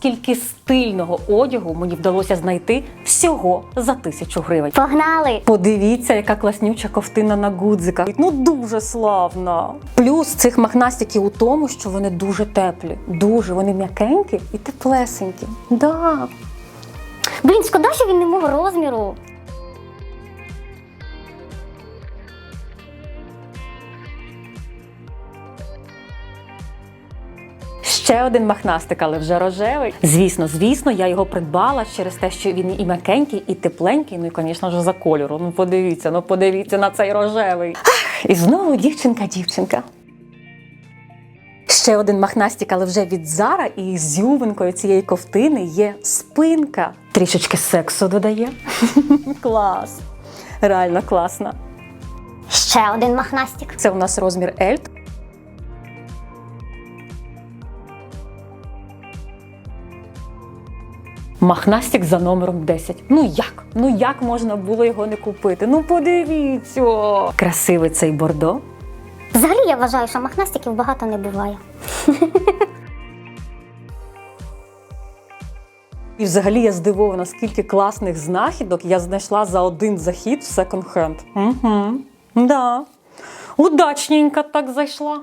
скільки стильного одягу мені вдалося знайти всього за тисячу гривень. Погнали! Подивіться, яка класнюча ковтина на гудзиках. Ну дуже славна. Плюс цих махнастиків у тому, що вони дуже теплі, дуже вони м'якенькі і теплесенькі. Да. Блін, шкода, що він не мого розміру. Ще один махнастик, але вже рожевий. Звісно, звісно, я його придбала через те, що він і м'якенький, і тепленький. Ну і, звісно ж, за кольору. Ну подивіться, ну подивіться на цей рожевий. Ах, і знову дівчинка, дівчинка. Ще один махнастик, але вже від Зара, і з ювинкою цієї ковтини є спинка. Трішечки сексу додає. Клас. Реально класно. Ще один махнастик. Це у нас розмір L. Махнастик за номером 10. Ну як? Ну як можна було його не купити? Ну подивіться. Красивий цей бордо. Взагалі я вважаю, що махнастиків багато не буває. І взагалі я здивована, скільки класних знахідок я знайшла за один захід в секонд-хенд. Угу. Да. Удачненько так зайшла.